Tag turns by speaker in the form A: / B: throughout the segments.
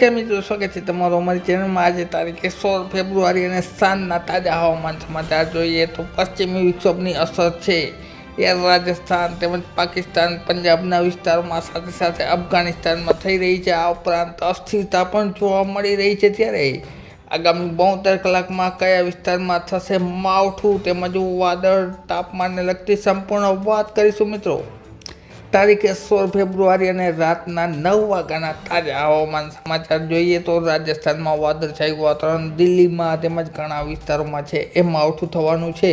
A: નમસ્કાર મિત્રો સ્વાગત છે તમારો અમારી ચેનલમાં આજે તારીખે સોળ ફેબ્રુઆરી અને સાંજના તાજા હવામાન સમાચાર જોઈએ તો પશ્ચિમી વિક્ષોભની અસર છે. એ રાજસ્થાન તેમજ પાકિસ્તાન, પંજાબના વિસ્તારોમાં સાથે સાથે અફઘાનિસ્તાનમાં થઈ રહી છે. આ ઉપરાંત અસ્થિરતા પણ જોવા મળી રહી છે ત્યારે આગામી બોતેર કલાકમાં કયા વિસ્તારમાં થશે માવઠું તેમજ વાદળ તાપમાનને લગતી સંપૂર્ણ વાત કરીશું મિત્રો. તારીખે સોળ ફેબ્રુઆરી અને રાતના નવ વાગ્યાના તાજા હવામાન સમાચાર જોઈએ તો રાજસ્થાનમાં વાદળછાયું વાતાવરણ, દિલ્હીમાં તેમજ ઘણા વિસ્તારોમાં છે. એ માવઠું થવાનું છે.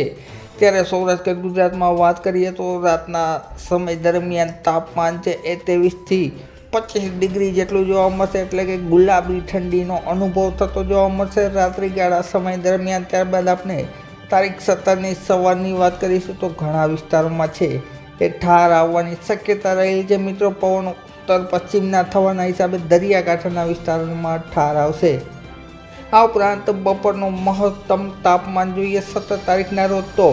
A: ત્યારે સૌરાષ્ટ્ર ગુજરાતમાં વાત કરીએ તો રાતના સમય દરમિયાન તાપમાન છે એ ત્રેવીસથી પચીસ ડિગ્રી જેટલું જોવા મળશે, એટલે કે ગુલાબી ઠંડીનો અનુભવ થતો જોવા મળશે. રાત્રિ ગાળા સમય દરમિયાન ત્યારબાદ આપણે તારીખ સત્તરની સવારની વાત કરીશું તો ઘણા વિસ્તારોમાં છે. એ ઠાર આવવાની શક્યતા રહેલી છે. મિત્રો, પવન ઉત્તર પશ્ચિમના થવાના હિસાબે દરિયાકાંઠાના વિસ્તારોમાં ઠાર આવશે. આ ઉપરાંત બપોરનું મહત્તમ તાપમાન જોઈએ સત્તર તારીખના રોજ તો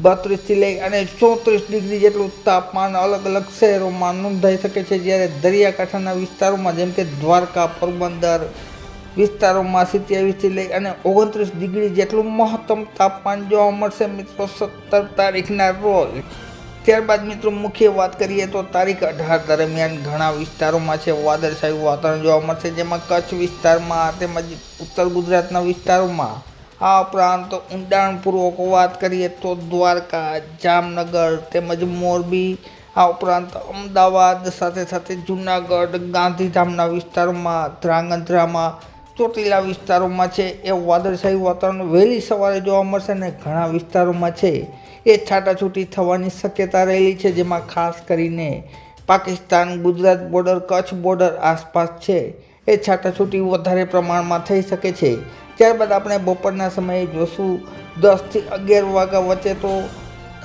A: બત્રીસથી લઈ અને ચોત્રીસ ડિગ્રી જેટલું તાપમાન અલગ અલગ શહેરોમાં નોંધાઈ શકે છે. જ્યારે દરિયાકાંઠાના વિસ્તારોમાં, જેમ કે દ્વારકા, પોરબંદર વિસ્તારોમાં સિત્યાવીસથી લઈ અને ઓગણત્રીસ ડિગ્રી જેટલું મહત્તમ તાપમાન જોવા મળશે. મિત્રો, સત્તર તારીખના રોજ ત્યારબાદ મિત્રો મુખ્ય વાત કરીએ તો તારીખ અઢાર દરમિયાન ઘણા વિસ્તારોમાં છે વાદળછાયું વાતાવરણ જોવા મળશે, જેમાં કચ્છ વિસ્તારમાં તેમજ ઉત્તર ગુજરાતના વિસ્તારોમાં. આ ઉપરાંત ઊંડાણપૂર્વક વાત કરીએ તો દ્વારકા, જામનગર તેમજ મોરબી, આ ઉપરાંત અમદાવાદ સાથે સાથે જૂનાગઢ, ગાંધીધામના વિસ્તારોમાં, ધ્રાંગધ્રામાં, ચોટીલા વિસ્તારોમાં છે. એ વાદળછાયું વાતાવરણ વહેલી સવારે જોવા મળશે અને ઘણા વિસ્તારોમાં છે. એ છાટાછૂટી થવાની શક્યતા રહેલી છે, જેમાં ખાસ કરીને પાકિસ્તાન, ગુજરાત બોર્ડર કચ્છ બોર્ડર આસપાસ છે. એ છાટાછૂટી વધારે પ્રમાણમાં થઈ શકે છે. ત્યારબાદ આપણે બપોરના સમયે જોશું, દસથી અગિયાર વાગ્યા વચ્ચે તો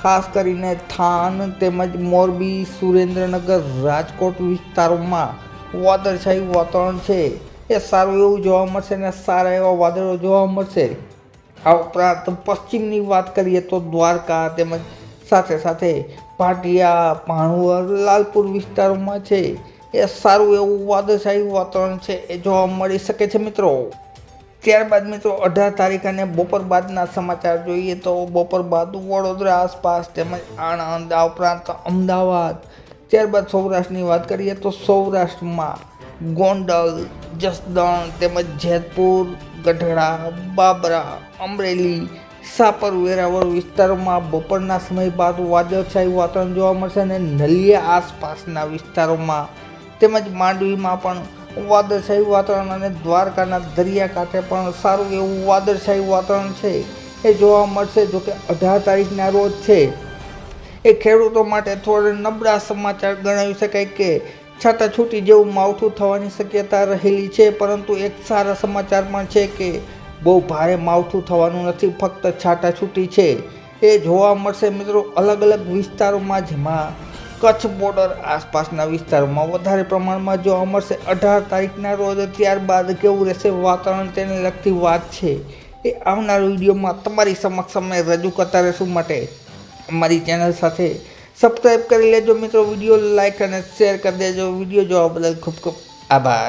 A: ખાસ કરીને થાન તેમજ મોરબી, સુરેન્દ્રનગર, રાજકોટ વિસ્તારોમાં વાદળછાયું વાતાવરણ છે. એ સારું એવું જોવા મળશે અને સારા એવા વાદળો જોવા મળશે. આ ઉપરાંત પશ્ચિમની વાત કરીએ તો દ્વારકા તેમજ સાથે સાથે પાટિયા ભાણવર લાલપુર વિસ્તારોમાં છે. એ સારું એવું વાદળછાયું વાતાવરણ છે એ જોવા મળી શકે છે મિત્રો. ત્યારબાદ મિત્રો અઢાર તારીખ અને બપોર બાદના સમાચાર જોઈએ તો બપોર બાદ વડોદરા આસપાસ તેમજ આણંદ, આ ઉપરાંત અમદાવાદ. ત્યારબાદ સૌરાષ્ટ્રની વાત કરીએ તો સૌરાષ્ટ્રમાં ગોંડલ, જસદણ તેમજ જેતપુર ગઢડા, બાબરા, અમરેલી સાપર વેરાવળ વિસ્તારોમાં બપોરના સમય બાદ વાદળછાયું વાતાવરણ જોવા મળશે અને નલિયા આસપાસના વિસ્તારોમાં તેમજ માંડવીમાં પણ વાદળછાયું વાતાવરણ અને દ્વારકાના દરિયાકાંઠે પણ સારું એવું વાદળછાયું વાતાવરણ છે એ જોવા મળશે જોકે અઢાર તારીખના રોજ છે. એ ખેડૂતો માટે થોડા નબળા સમાચાર ગણાવી શકાય કે છાટાછૂટી જેવું માવઠું થવાની શક્યતા રહેલી છે, પરંતુ એક સારા સમાચાર પણ છે કે બહુ ભારે માવઠું થવાનું નથી, ફક્ત છાટાછૂટી છે. એ જોવા મળશે મિત્રો અલગ અલગ વિસ્તારોમાં, જેમાં કચ્છ બોર્ડર આસપાસના વિસ્તારોમાં વધારે પ્રમાણમાં જોવા મળશે. અઢાર તારીખના રોજ ત્યારબાદ કેવું રહેશે વાતાવરણ તેને લગતી વાત છે. એ આવનાર વિડીયોમાં તમારી સમક્ષ અમે રજૂ કરતા રહેશું માટે અમારી ચેનલ સાથે સબસ્ક્રાઈબ કરી લેજો મિત્રો, વીડિયો લાઈક અને શેર કરી દેજો. વીડિયો જોવા બદલ ખૂબ ખૂબ આભાર.